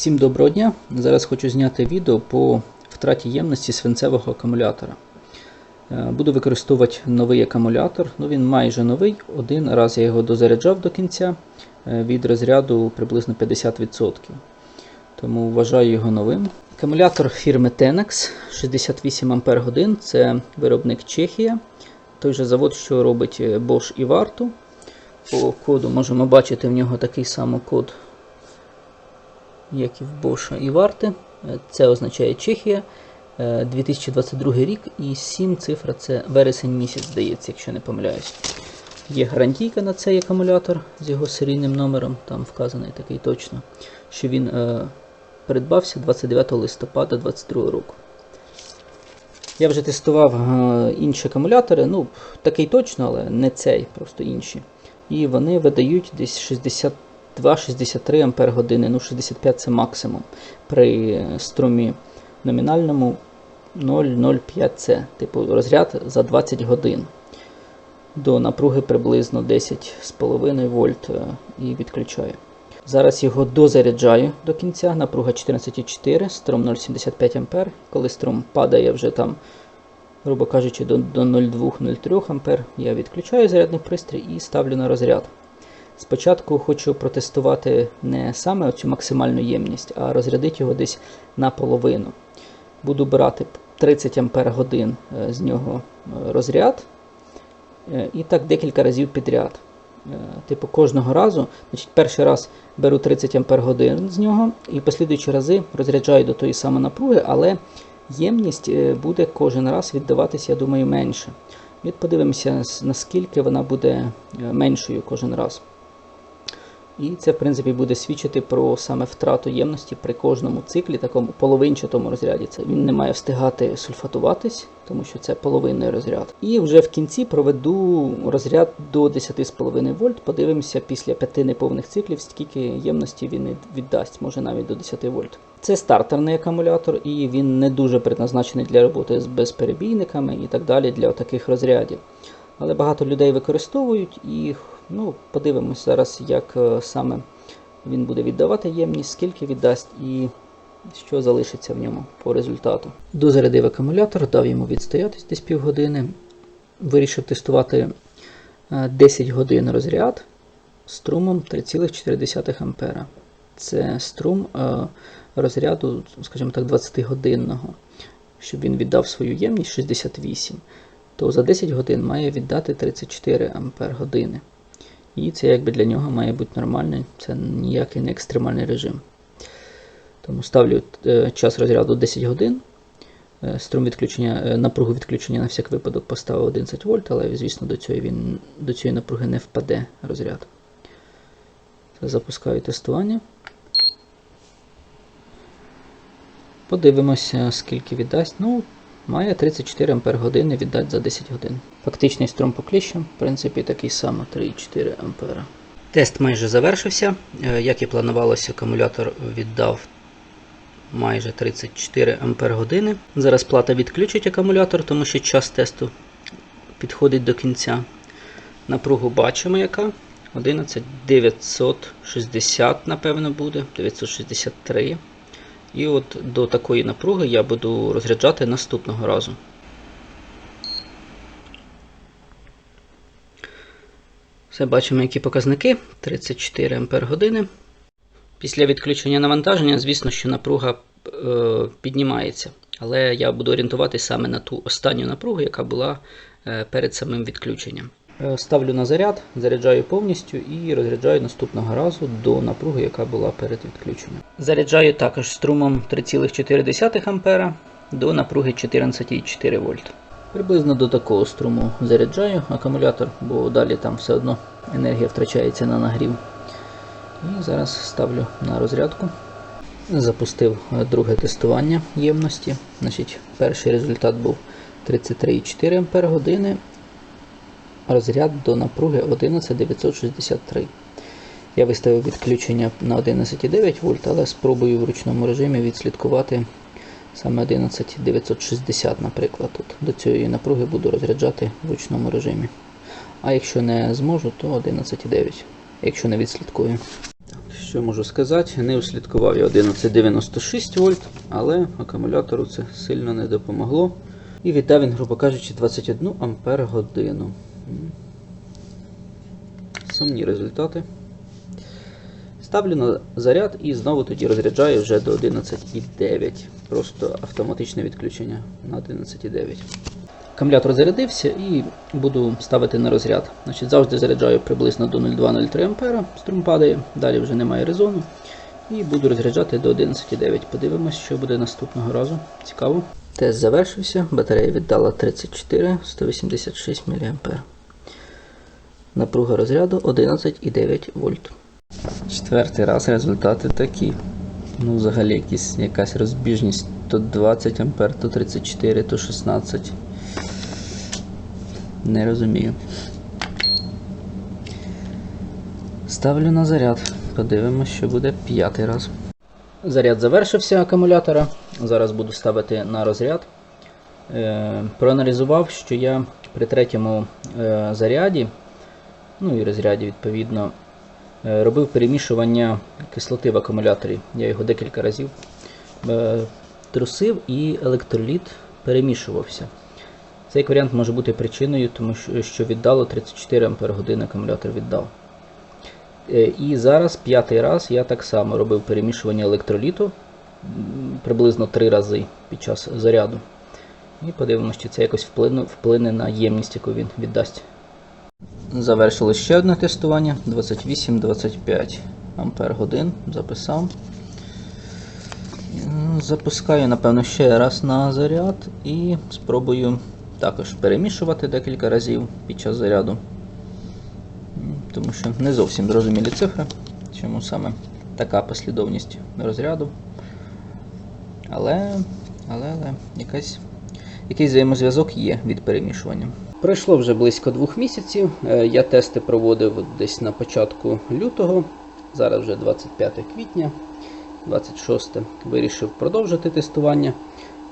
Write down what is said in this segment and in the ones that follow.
Всім доброго дня! Зараз хочу зняти відео по втраті ємності свинцевого акумулятора. Е, Буду використовувати новий акумулятор. Ну, він майже новий. Один раз я його дозаряджав до кінця е, від розряду приблизно 50%. Тому вважаю його новим. Акумулятор фірми Tenex 68 Ах. Це виробник Чехія. Той же завод, що робить е, Bosch і Варту. По коду можемо бачити в нього такий самий код як і в Боша і Варти. Е, Це означає Чехія. Е, 2022 рік і 7 цифра це вересень місяць, здається, якщо не помиляюсь. Є гарантійка на цей акумулятор з його серійним номером, там вказаний такий точно, що він е, придбався 29 листопада 2022 року. Я вже тестував е, інші акумулятори, ну, такий точно, але не цей, просто інші. І вони видають десь 62-63 Ампер ну 65 це максимум. При струмі номінальному 0,05 це, типу розряд за 20 годин. До напруги приблизно 10,5 вольт е, і відключаю. Зараз його дозаряджаю до кінця, напруга 14,4, струм 0,75 А. Коли струм падає вже там, грубо кажучи, до 0,2-0,3 А, я відключаю зарядний пристрій і ставлю на розряд. Спочатку хочу протестувати не саме цю максимальну ємність, а розрядити його десь наполовину. Буду брати 30 Ампер годин е, з нього е, розряд. Е, І так декілька разів підряд. Типу кожного разу, значить, перший раз беру 30 Ампер годин з нього, і послідуючі рази розряджаю до тої самої напруги, але ємність буде кожен раз віддаватися, я думаю, менше. От подивимося, наскільки вона буде меншою кожен раз. І це, в принципі, буде свідчити про саме втрату ємності при кожному циклі, такому половинчатому розряді. Це він не має встигати сульфатуватись, тому що це половинний розряд. І вже в кінці проведу розряд до 10,5 вольт. Подивимося після п'яти неповних циклів, скільки ємності він віддасть, може навіть до 10 вольт. Це стартерний акумулятор, і він не дуже предназначений для роботи з безперебійниками і так далі для таких розрядів. Але багато людей використовують і ну, подивимось зараз, як е, саме він буде віддавати ємність, скільки віддасть і що залишиться в ньому по результату. Дозарядив акумулятор, дав йому відстоятись десь півгодини. Вирішив тестувати е, 10 годин розряд струмом 3,4 А. Це струм е, розряду, скажімо так, 20-годинного, щоб він віддав свою ємність 68 то за 10 годин має віддати 34 Ампер години. І це якби для нього має бути нормальний, це ніякий не екстремальний режим. Тому ставлю е, час розряду 10 годин. Е, Струм відключення, е, напругу відключення на всяк випадок поставив 11 вольт, але, звісно, до цієї, він, до цієї напруги не впаде розряд. Запускаю тестування. Подивимося, скільки віддасть. Ну, має 34 Ампер години віддати за 10 годин. Фактичний струм по кліщам, в принципі, такий самий 3,4 Ампера. Тест майже завершився. Е, Як і планувалося, акумулятор віддав майже 34 Ампер години. Зараз плата відключить акумулятор, тому що час тесту підходить до кінця. Напругу бачимо, яка. 11 960, напевно, буде. 963. І от до такої напруги я буду розряджати наступного разу. Все бачимо, які показники 34 Ампер години. Після відключення навантаження, звісно, що напруга е, піднімається. Але я буду орієнтуватися саме на ту останню напругу, яка була е, перед самим відключенням. Е, Ставлю на заряд, заряджаю повністю і розряджаю наступного разу до напруги, яка була перед відключенням. Заряджаю також струмом 3,4 А до напруги 14,4 вольт. Приблизно до такого струму заряджаю акумулятор, бо далі там все одно енергія втрачається на нагрів. І зараз ставлю на розрядку. Запустив е, друге тестування ємності. Значить, Перший результат був 33,4 Ампер години. Розряд до напруги 11963. Я виставив відключення на 11,9 вольт, але спробую в ручному режимі відслідкувати саме 11960, наприклад. Тут До цієї напруги буду розряджати в ручному режимі. А якщо не зможу, то 11,9, якщо не відслідкую. Що можу сказати? Не услідкував я 1196 вольт, але акумулятору це сильно не допомогло. І віддав він, грубо кажучи, 21 ампер годину. Сумні результати. Ставлю на заряд і знову тоді розряджаю вже до 11,9. Просто автоматичне відключення на 11,9. Акумулятор зарядився і буду ставити на розряд. Значить, Завжди заряджаю приблизно до 0,2-0,3 А, струм падає, далі вже немає резону. І буду розряджати до 11,9. Подивимось, що буде наступного разу. Цікаво. Тест завершився, батарея віддала 34 186 мА. Напруга розряду 11,9 вольт. Четвертий раз результати такі. Ну, взагалі якісь, якась розбіжність. То 20 А, то 34, то 16. Не розумію. Ставлю на заряд. Подивимось, що буде п'ятий раз. Заряд завершився акумулятора. Зараз буду ставити на розряд. Е, проаналізував, що я при третьому е, заряді, ну і розряді відповідно, е, робив перемішування кислоти в акумуляторі. Я його декілька разів е, трусив і електроліт перемішувався. Цей варіант може бути причиною, тому що- віддало 34 Ах акумулятор віддав. Е, І зараз п'ятий раз я так само робив перемішування електроліту приблизно три рази під час заряду. І подивимося, чи це якось вплине на ємність, яку він віддасть. Завершилось ще одне тестування 28-25 ампер годин. Записав. Запускаю, напевно, ще раз на заряд і спробую також перемішувати декілька разів під час заряду. Тому що не зовсім зрозумілі цифри, чому саме така послідовність розряду. Але, але, але якась, якийсь взаємозв'язок є від перемішування. Пройшло вже близько двох місяців. Е, Я тести проводив десь на початку лютого, зараз вже 25 квітня, 26 вирішив продовжити тестування.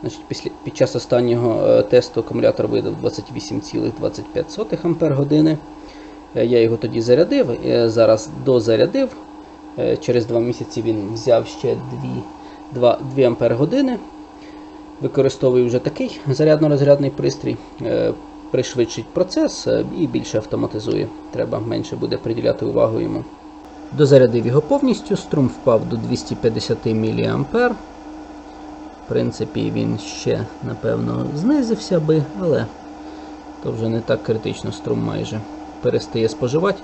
Значить, після, під час останнього е, тесту акумулятор видав 28,25 Ампер години. Е, Я його тоді зарядив, зараз дозарядив. Через 2 місяці він взяв ще 2, 2, 2 Ампер години. Використовую вже такий зарядно-розрядний пристрій. Пришвидшить процес е, і більше автоматизує. Треба менше буде приділяти увагу йому. Дозарядив його повністю, струм впав до 250 мА. В принципі, він ще, напевно, знизився би, але то вже не так критично струм майже перестає споживати.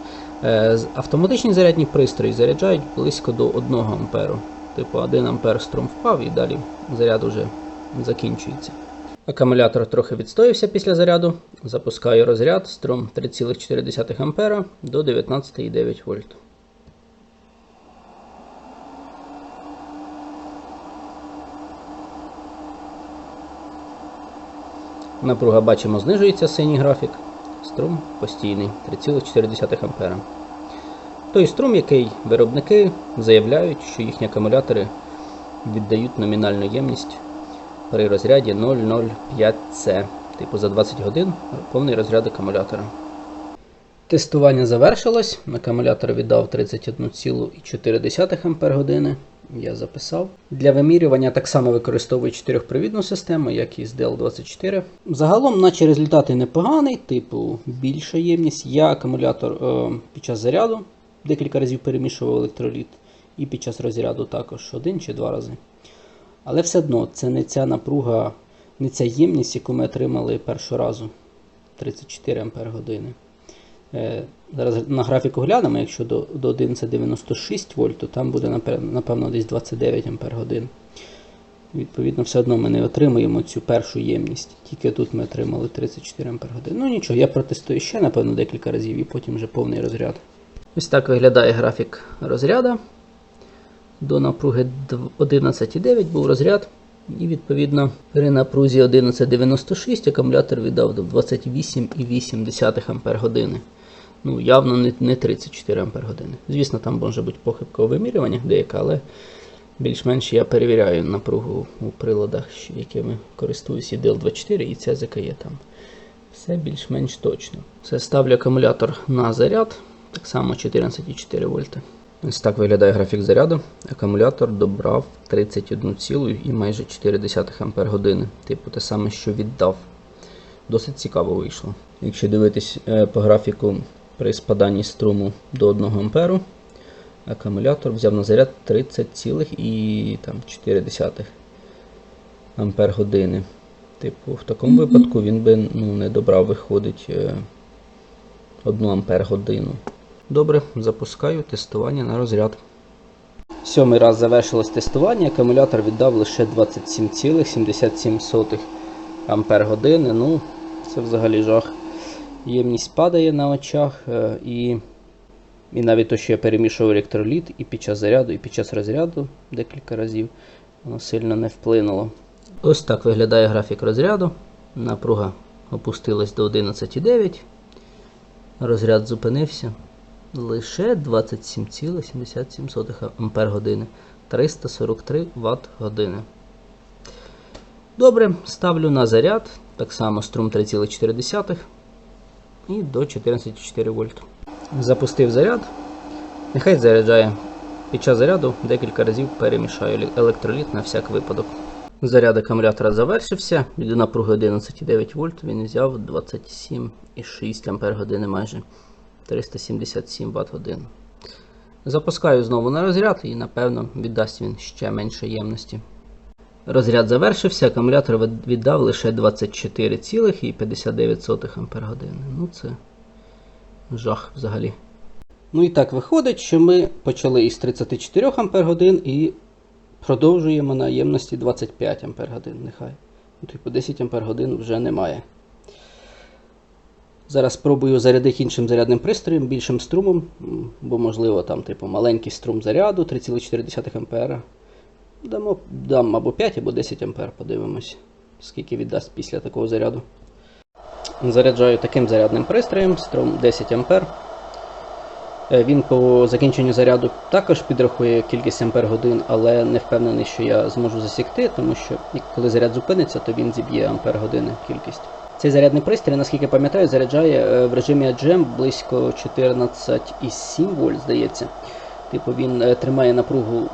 Е, Автоматичні зарядні пристрої заряджають близько до 1 амперу. Типу 1 ампер струм впав і далі заряд уже закінчується. Акумулятор трохи відстоївся після заряду. Запускаю розряд струм 3,4 ампера до 19,9 вольт. Напруга бачимо знижується синій графік. Струм постійний 3,4 А. Той струм, який виробники заявляють, що їхні акумулятори віддають номінальну ємність при розряді 0,05C. Типу за 20 годин повний розряд акумулятора. Тестування завершилось. Акумулятор віддав 31,4 Ампер години. Я записав. Для вимірювання так само використовую 4-провідну систему, як і з DL24. Загалом, наче результати непоганий, типу більша ємність. Я акумулятор е, під час заряду декілька разів перемішував електроліт, і під час розряду також один чи два рази. Але все одно це не ця напруга, не ця ємність, яку ми отримали першого разу 34 Ампер години. Е, Зараз на графіку глянемо, якщо до, до 1196 вольт, то там буде напевно десь 29 Ампер годин. Відповідно, все одно ми не отримуємо цю першу ємність. Тільки тут ми отримали 34 Ампер годин. Ну нічого, я протестую ще, напевно, декілька разів і потім вже повний розряд. Ось так виглядає графік розряду. До напруги 11,9 був розряд. І відповідно при напрузі 11,96 акумулятор віддав до 28,8 Ампер. Ну, явно не, не 34 Ампер години. Звісно, там може бути похибка у вимірюваннях деяка, але більш-менш я перевіряю напругу у приладах, якими користуюсь і DL24, і CZK є там. Все більш-менш точно. Все ставлю акумулятор на заряд, так само 14,4 вольти. Ось так виглядає графік заряду. Акумулятор добрав 31 цілу і майже 4 ампер години. Типу те саме, що віддав. Досить цікаво вийшло. Якщо дивитись е, по графіку при спаданні струму до 1 амперу, акумулятор взяв на заряд 30,4 ампер години. Типу, в такому випадку він би ну, не добрав, виходить, е, 1 ампер годину. Добре, запускаю тестування на розряд. Сьомий раз завершилось тестування, акумулятор віддав лише 27,77 ампер години. Ну, це взагалі жах. Ємність падає на очах, е, і, і навіть то, що я перемішував електроліт і під час заряду, і під час розряду декілька разів, воно сильно не вплинуло. Ось так виглядає графік розряду. Напруга опустилась до 11,9. Розряд зупинився. Лише 27,77 Ампер години. 343 Вт години. Добре, ставлю на заряд. Так само струм 3,4 і до 14,4 вольт. Запустив заряд. Нехай заряджає. Під час заряду декілька разів перемішаю електроліт на всяк випадок. Заряд акумулятора завершився. Від напруги 11,9 вольт він взяв 27,6 Ампер години майже 377 Вт годин. Запускаю знову на розряд і напевно віддасть він ще менше ємності. Розряд завершився, акумулятор віддав лише 24,59 Ампер години. Ну це жах взагалі. Ну і так виходить, що ми почали із 34 Ампер годин і продовжуємо на ємності 25 Ампер годин. Нехай. Типу 10 Ампер годин вже немає. Зараз спробую зарядити іншим зарядним пристроєм, більшим струмом, бо можливо там типу маленький струм заряду 3,4 ампера. Дамо, дам або 5, або 10 ампер, подивимось, скільки віддасть після такого заряду. Заряджаю таким зарядним пристроєм, струм 10 ампер. Е, Він по закінченню заряду також підрахує кількість ампер годин, але не впевнений, що я зможу засікти, тому що коли заряд зупиниться, то він зіб'є ампер години кількість. Цей зарядний пристрій, наскільки пам'ятаю, заряджає е, в режимі AGM близько 14,7 вольт, здається. Типу він е, тримає напругу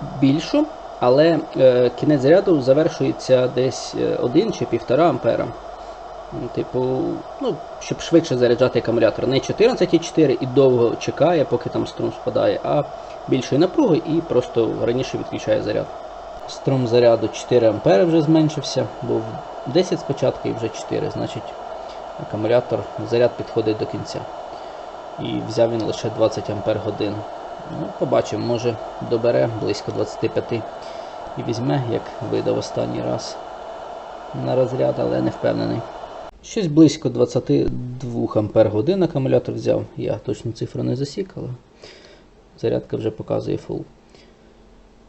більшу, але е, кінець заряду завершується десь 1 чи 1,5 ампера. Типу, ну, щоб швидше заряджати акумулятор. Не 14,4 і довго чекає, поки там струм спадає, а більшої напруги і просто раніше відключає заряд. Струм заряду 4 ампери вже зменшився, був 10 спочатку і вже 4, значить акумулятор заряд підходить до кінця. І взяв він лише 20 ампер годин. Ну, побачимо, може добере близько 25 і візьме, як видав останній раз на розряд, але не впевнений. Щось близько 22 ампер годин акумулятор взяв. Я точну цифру не засік, але зарядка вже показує фул.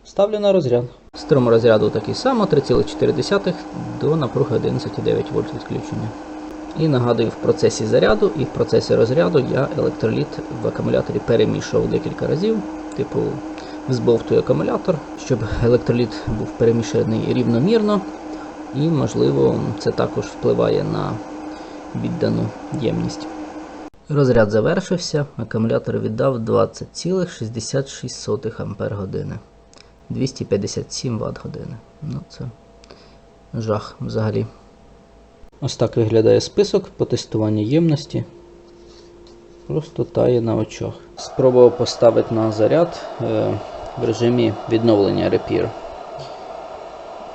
Ставлю на розряд. Струм розряду такий само, 3,4 до напруги 11,9 вольт відключення. І нагадую, в процесі заряду і в процесі розряду я електроліт в акумуляторі перемішував декілька разів. Типу, взбовтую акумулятор, щоб електроліт був перемішаний рівномірно. І, можливо, це також впливає на віддану ємність. Розряд завершився, акумулятор віддав 20,66 Ампер години. 257 Вт години. Ну, це жах взагалі. Ось так виглядає список по тестуванню ємності. Просто тає на очах. Спробував поставити на заряд е, в режимі відновлення Repair.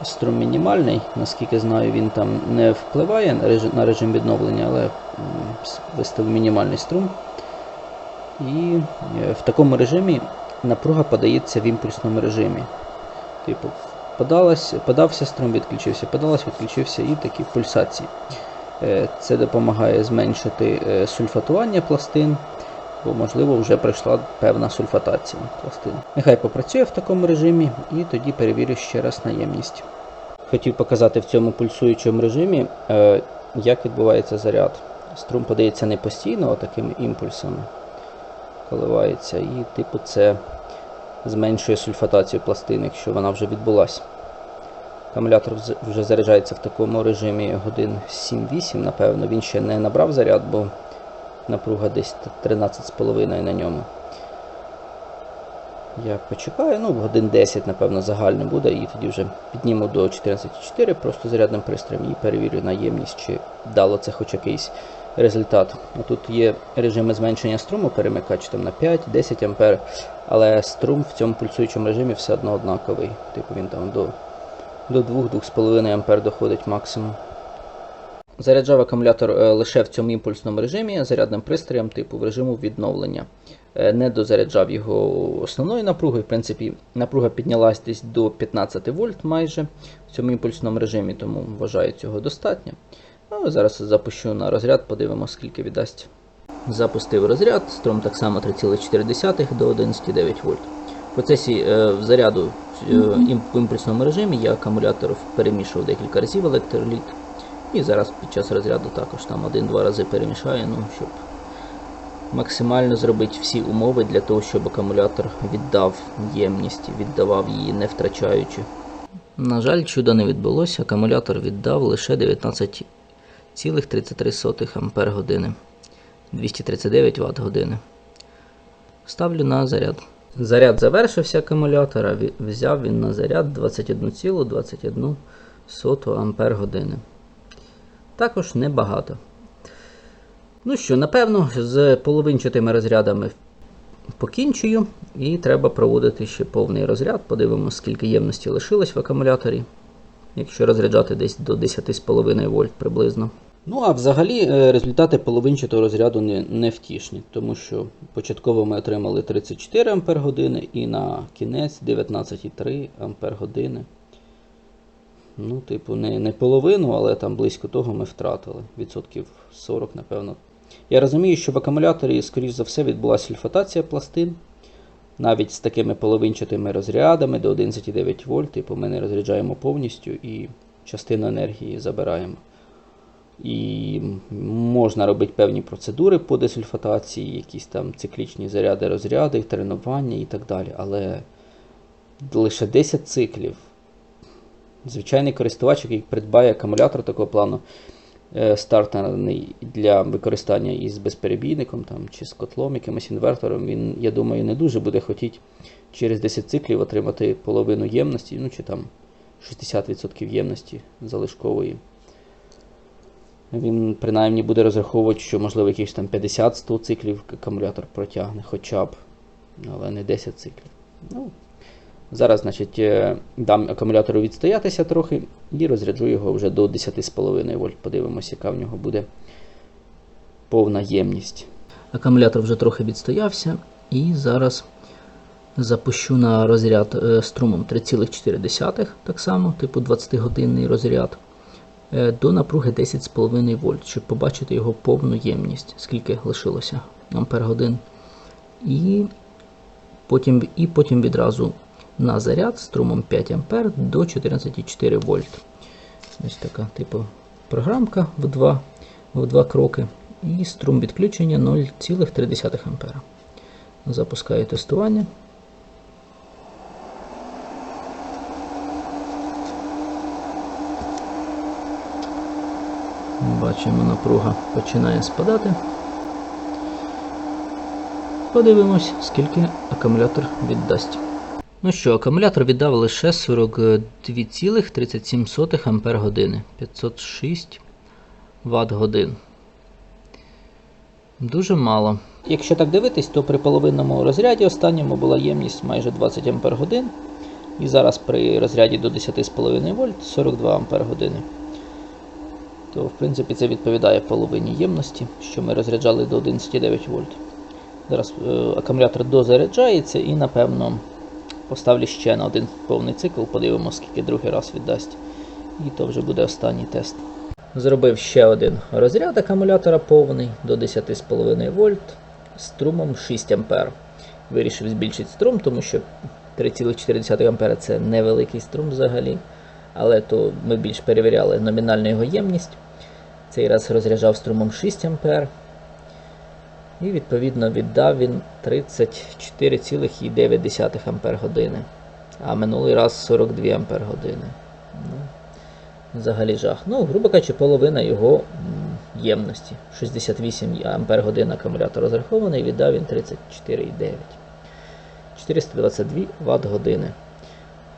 Струм мінімальний, наскільки знаю, він там не впливає на режим, відновлення, але виставив мінімальний струм. І е, в такому режимі напруга подається в імпульсному режимі. Типу, подалась, подався струм, відключився, подалась, відключився і такі пульсації. Е, Це допомагає зменшити е, сульфатування пластин, бо, можливо, вже прийшла певна сульфатація пластин. Нехай попрацює в такому режимі і тоді перевірю ще раз наємність. Хотів показати в цьому пульсуючому режимі, е, як відбувається заряд. Струм подається не постійно, а такими імпульсами коливається. І, типу, це зменшує сульфатацію пластин, якщо вона вже відбулася. Акумулятор вже заряджається в такому режимі годин 7-8, напевно. Він ще не набрав заряд, бо напруга десь 13,5 на ньому. Я почекаю, ну, годин 10, напевно, загально буде, і тоді вже підніму до 14,4 просто зарядним пристроєм і перевірю на ємність, чи дало це хоч якийсь результат. Тут є режими зменшення струму, перемикач там на 5-10 ампер, але струм в цьому пульсуючому режимі все одно однаковий. Типу він там до, до 2-2,5 ампер доходить максимум. Заряджав акумулятор е, лише в цьому імпульсному режимі зарядним пристроєм типу в режиму відновлення. Е, Не дозаряджав його основною напругою. В принципі, напруга піднялась десь до 15 вольт майже в цьому імпульсному режимі, тому вважаю цього достатньо. Ну, зараз запущу на розряд, подивимося, скільки віддасть. Запустив розряд, стром так само 3,4 до 11,9 вольт. В процесі е, заряду е, в імпульсному режимі я акумулятор перемішував декілька разів електроліт. І зараз під час розряду також там один-два рази перемішаю, ну, щоб максимально зробити всі умови для того, щоб акумулятор віддав ємність, віддавав її не втрачаючи. На жаль, чуда не відбулося, акумулятор віддав лише 19 0,33 Ах 239 Вт-години. Ставлю на заряд. Заряд завершився акумулятора. Взяв він на заряд 21,21 ,21 години Також небагато. Ну що, напевно, з половинчатими розрядами покінчую. І треба проводити ще повний розряд. Подивимося, скільки ємності лишилось в акумуляторі. Якщо розряджати десь до 10,5 вольт приблизно. Ну, а взагалі е, результати половинчатого розряду не, не втішні, тому що початково ми отримали 34 Ампер години і на кінець 19,3 Ампер години. Ну, типу, не, не половину, але там близько того ми втратили. Відсотків 40, напевно. Я розумію, що в акумуляторі, скоріш за все, відбулася сульфатація пластин. Навіть з такими половинчатими розрядами до 11,9 вольт, типу, ми не розряджаємо повністю і частину енергії забираємо. І можна робити певні процедури по десульфатації, якісь там циклічні заряди, розряди, тренування і так далі. Але лише 10 циклів. Звичайний користувач, який придбає акумулятор такого плану, е, стартерний для використання із безперебійником там, чи з котлом, якимось інвертором, він, я думаю, не дуже буде хотіти через 10 циклів отримати половину ємності, ну чи там 60% ємності залишкової. Він принаймні буде розраховувати, що можливо якихось там 50-100 циклів акумулятор протягне хоча б, але не 10 циклів. Ну, Зараз, значить, е, дам акумулятору відстоятися трохи і розряджу його вже до 10,5 вольт. Подивимося, яка в нього буде повна ємність. Акумулятор вже трохи відстоявся, і зараз запущу на розряд е, струмом 3,4, так само, типу 20-годинний розряд, до напруги 10,5 вольт, щоб побачити його повну ємність, скільки лишилося ампер годин. І потім, і потім відразу на заряд струмом 5 А до 14,4 вольт. Ось така типу програмка в два, в два кроки. І струм відключення 0,3 А. Запускаю тестування. Бачимо, напруга починає спадати. Подивимось, скільки акумулятор віддасть. Ну що, акумулятор віддав лише 42,37 Ампер години. 506 Вт годин. Дуже мало. Якщо так дивитись, то при половинному розряді останньому була ємність майже 20 Ампер годин. І зараз при розряді до 10,5 вольт 42 Ампер години. То, в принципі, це відповідає половині ємності, що ми розряджали до 11,9 вольт. Зараз е, акумулятор дозаряджається і, напевно, поставлю ще на один повний цикл, подивимося, скільки другий раз віддасть. І то вже буде останній тест. Зробив ще один розряд акумулятора повний до 10,5 вольт струмом 6 А. Вирішив збільшити струм, тому що 3,4 А це невеликий струм взагалі. Але то ми більш перевіряли номінальну його ємність. Цей раз розряджав струмом 6 А. І відповідно віддав він 34,9 Ампер години. А минулий раз 42 Ампер години. Ну, взагалі жах. Ну, грубо кажучи, половина його ємності. 68 Ампер годин акумулятор розрахований, віддав він 34,9. 422 Вт години.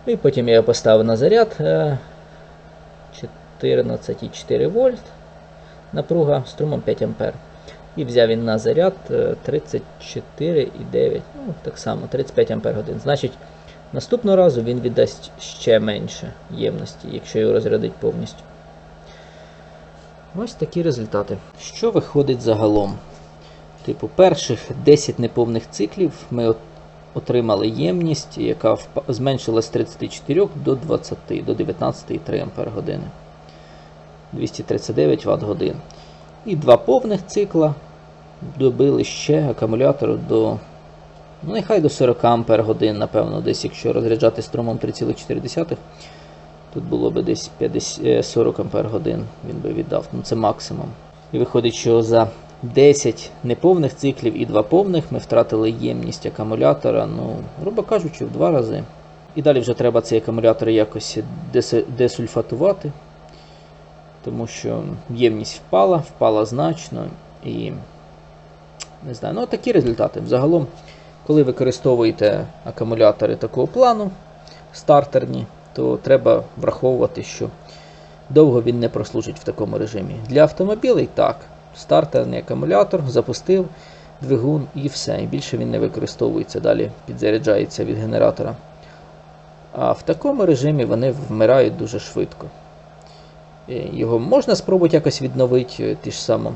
І потім я його поставив на заряд е, 14,4 вольт. Напруга струмом 5 А. І взяв він на заряд е, 34,9. Ну, так само, 35 А годин. Значить, наступного разу він віддасть ще менше ємності, якщо його розрядить повністю. Ось такі результати. Що виходить загалом? Типу, перших 10 неповних циклів ми отримали ємність, яка зменшилась з 34 до 20, до 19,3 Ампер 239 Вт годин. І два повних цикла добили ще акумулятор до, ну нехай до 40 Ампер напевно, десь якщо розряджати струмом 3,4, тут було би десь 50, е, 40 Ампер він би віддав. Ну це максимум. І виходить, що за 10 неповних циклів і 2 повних ми втратили ємність акумулятора, ну, грубо кажучи, в два рази. І далі вже треба цей акумулятор якось десульфатувати, тому що ємність впала, впала значно і не знаю, ну такі результати. Загалом, коли використовуєте акумулятори такого плану, стартерні, то треба враховувати, що довго він не прослужить в такому режимі. Для автомобілей так. Стартерний акумулятор запустив двигун і все. І більше він не використовується, далі підзаряджається від генератора. А в такому режимі вони вмирають дуже швидко. Е, Його можна спробувати якось відновити, е, ті ж само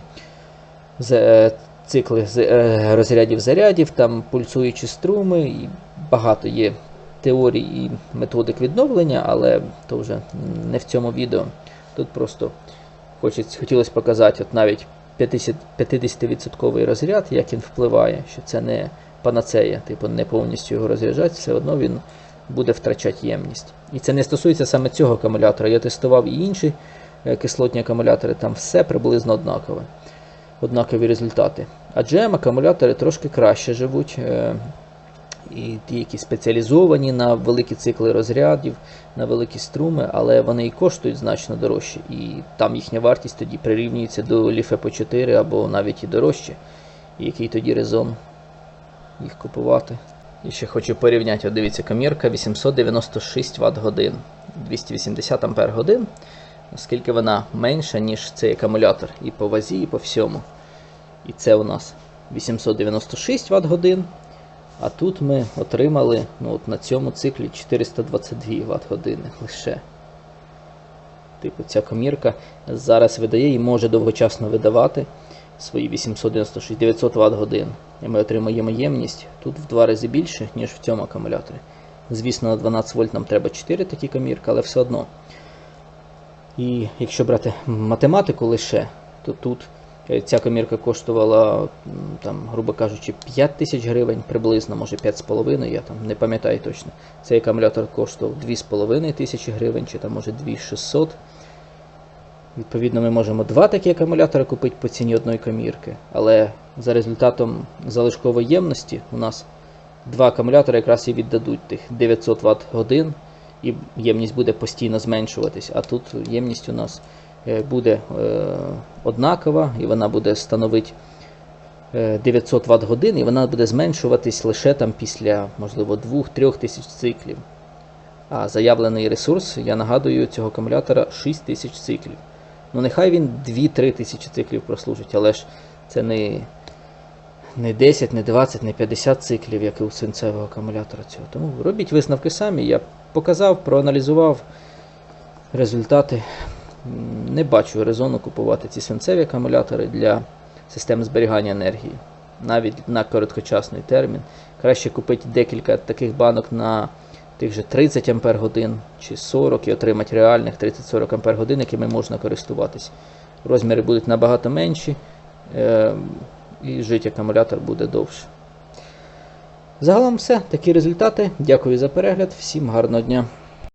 з- е, цикли е, розрядів зарядів, там пульсуючі струми, і багато є теорій і методик відновлення, але то вже не в цьому відео. Тут просто хочеться, хотілося показати от навіть 50, 50% розряд, як він впливає, що це не панацея, типу не повністю його розряджати, все одно він буде втрачати ємність. І це не стосується саме цього акумулятора. Я тестував і інші е, кислотні акумулятори, там все приблизно однакове. Однакові результати. А GM акумулятори трошки краще живуть. І ті, які спеціалізовані на великі цикли розрядів, на великі струми, але вони і коштують значно дорожче. І там їхня вартість тоді прирівнюється до Ліфе по 4 або навіть і дорожче. І який тоді резон їх купувати. І ще хочу порівняти, от дивіться, комірка 896 Вт годин, 280 Ампер годин, оскільки вона менша, ніж цей акумулятор і по вазі, і по всьому. І це у нас 896 Вт годин. А тут ми отримали ну, от на цьому циклі 422 Вт години лише. Типу, ця комірка зараз видає і може довгочасно видавати свої 896 900 Вт годин. І ми отримаємо ємність тут в два рази більше, ніж в цьому акумуляторі. Звісно, на 12 вольт нам треба 4 такі комірки, але все одно. І якщо брати математику лише, то тут ця комірка коштувала, там, грубо кажучи, 5 тисяч гривень приблизно, може 5,5, я там не пам'ятаю точно. Цей акумулятор коштував 2,5 тисячі гривень, чи там може 2600. Відповідно, ми можемо два такі акумулятори купити по ціні одної комірки, але за результатом залишкової ємності у нас два акумулятори якраз і віддадуть тих 900 Вт годин, і ємність буде постійно зменшуватись. А тут ємність у нас буде е, однакова, і вона буде становити е, 900 Вт годин, і вона буде зменшуватись лише там після, можливо, 2-3 тисяч циклів. А заявлений ресурс, я нагадую, цього акумулятора 6 тисяч циклів. Ну, нехай він 2-3 тисячі циклів прослужить, але ж це не, не 10, не 20, не 50 циклів, як і у свинцевого акумулятора цього. Тому робіть висновки самі. Я показав, проаналізував результати. Не бачу резону купувати ці свинцеві акумулятори для системи зберігання енергії. Навіть на короткочасний термін. Краще купити декілька таких банок на тих же 30 Ампер годин чи 40 і отримати реальних 30-40 Ампер годин, якими можна користуватись. Розміри будуть набагато менші, е, і жити акумулятор буде довше. Загалом все, такі результати. Дякую за перегляд, всім гарного дня.